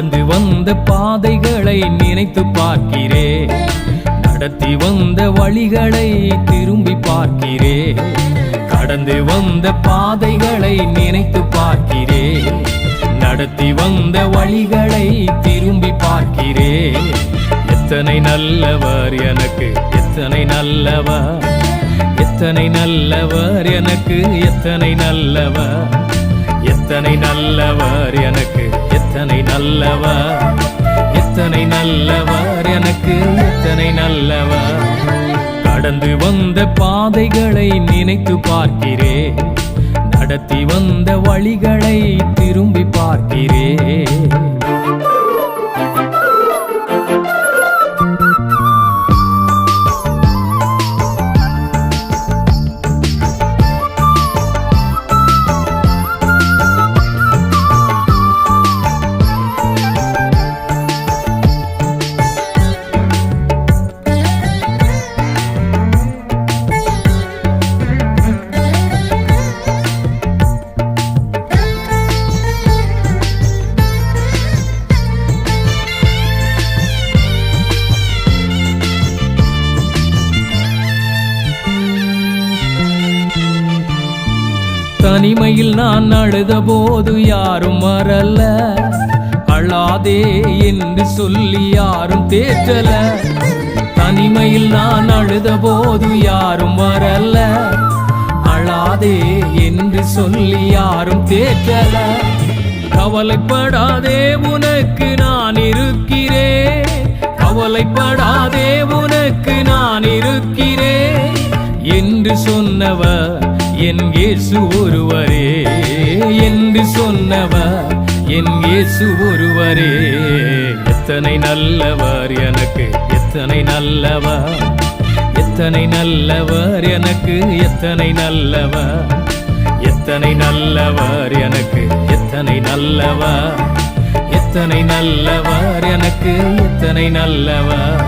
கடந்து வந்த பாதைகளை நினைத்து பார்க்கிறே. நடத்தி வந்த வழிகளை திரும்பி பார்க்கிறே. கடந்து வந்த பாதைகளை நினைத்து பார்க்கிறே. நடத்தி வந்த வழிகளை திரும்பி பார்க்கிறே. எத்தனை நல்லவர் எனக்கு எத்தனை நல்லவர். எத்தனை நல்லவர் எனக்கு எத்தனை நல்லவர். எத்தனை நல்லவர் எனக்கு? எத்தனை நல்லவர்? எத்தனை நல்லவர் எனக்கு? எத்தனை நல்லவர்? கடந்து வந்த பாதைகளை நினைத்து பார்க்கிறேன். நடத்தி வந்த வழிகளை திரும்பி பார்க்கிறேன். தனிமையில் நான் அழுத போது யாரும் வரல அழாதே என்று சொல்லி யாரும் தேற்றல. தனிமையில் நான் அழுத போது யாரும் வரல அழாதே என்று சொல்லி யாரும் தேற்றல. கவலைப்படாதே உனக்கு நான் இருக்கிறேன். கவலைப்படாதே உனக்கு நான் இருக்கிறேன் என்று சொன்னவர் என் இயேசு ஒருவரே என்று சொன்னவர் என் இயேசு ஒருவரே. எத்தனை நல்லவர் எனக்கு எத்தனை நல்லவர் எத்தனை நல்லவர் எனக்கு எத்தனை நல்லவர் எத்தனை நல்லவர் எனக்கு எத்தனை நல்லவர் எத்தனை நல்லவர் எனக்கு எத்தனை நல்லவர்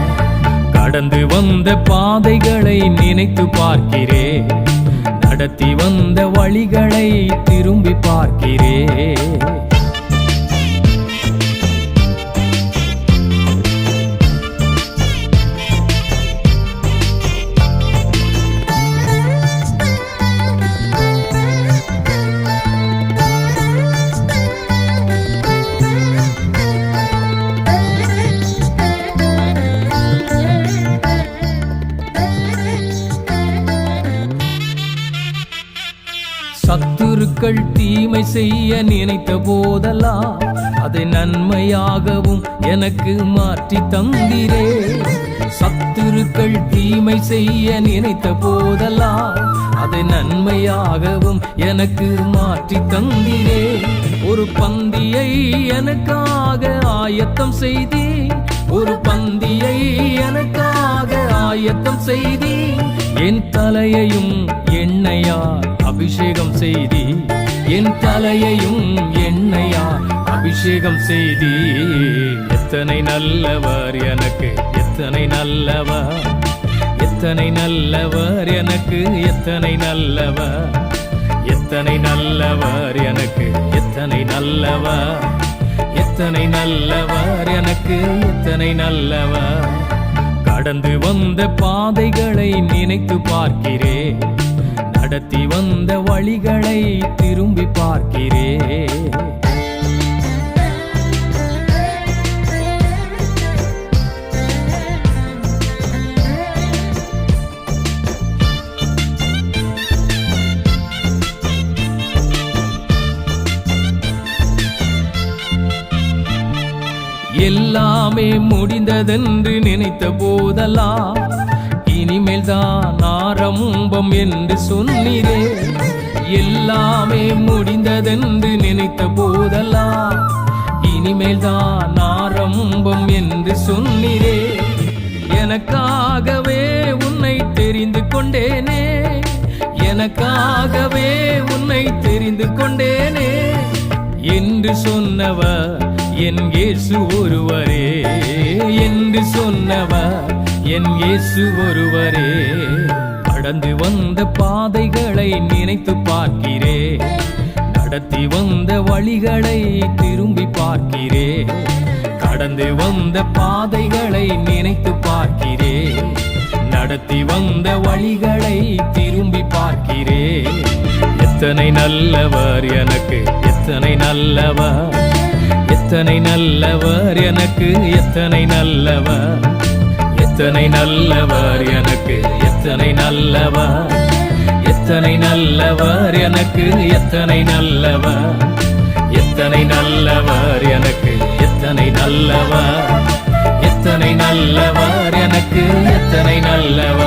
கடந்து வந்த பாதைகளை நினைத்து பார்க்கிறேன். நடத்தி வந்த வழிகளை திரும்பி பார்க்கிறேன். சத்துருக்கள் தீமை செய்ய நினைத்த போதெல்லாம் அதை நன்மையாகவும் எனக்கு மாற்றி தந்திரே. சத்துருக்கள் தீமை செய்ய நினைத்த போதெல்லாம் அதை நன்மையாகவும் எனக்கு மாற்றி தந்திரே. ஒரு பந்தியை எனக்காக ஆயத்தம் செய்தே ஒரு பந்தியை எனக்காக ஆயத்தம் செய்தே என் தலையையும் எண்ணெயால் அபிஷேகம் செய்தி? என் தலையையும் எண்ணெயால் அபிஷேகம் செய்தி? எத்தனை நல்லவர் எனக்கு எத்தனை நல்லவர்? எத்தனை நல்லவர் எனக்கு எத்தனை நல்லவர்? எத்தனை நல்லவர் எனக்கு எத்தனை நல்லவர்? எத்தனை நல்லவர் எனக்கு எத்தனை நல்லவர்? கடந்து வந்த பாதைகளை நினைத்து பார்க்கிறேன். நடத்தி வந்த வழிகளை திரும்பி பார்க்கிறேன் எல்லாமே முடிந்ததென்று நினைத்த போதெல்லாம் மேல்தான் ஆரம்பம் என்று சொன்னீரே. எல்லாமே முடிந்ததென்று நினைத்த போதெல்லாம் இனிமேல் தான் ஆரம்பம் என்று சொன்னீரே. எனக்காகவே உன்னை தெரிந்து கொண்டேனே. எனக்காகவே உன்னை தெரிந்து கொண்டேனே. என்று சொன்னவர் என் இயேசு ஒருவரே. என்று சொன்னவர் என் இயேசு ஒருவரே கடந்து வந்த பாதைகளை நினைத்து பார்க்கிறே. நடத்தி வந்த வழிகளை திரும்பி பார்க்கிறே. கடந்து வந்த பாதைகளை நினைத்து பார்க்கிறே. நடத்தி வந்த வழிகளை திரும்பி பார்க்கிறே. எத்தனை நல்லவர் எனக்கு எத்தனை நல்லவர். எத்தனை நல்லவர் எனக்கு எத்தனை நல்லவர். எத்தனை நல்லவர் எனக்கு எத்தனை நல்லவர்? எத்தனை நல்லவர் எனக்கு எத்தனை நல்லவர்? எத்தனை நல்லவர் எனக்கு எத்தனை நல்லவர்? எத்தனை நல்லவர் எனக்கு எத்தனை நல்லவர்?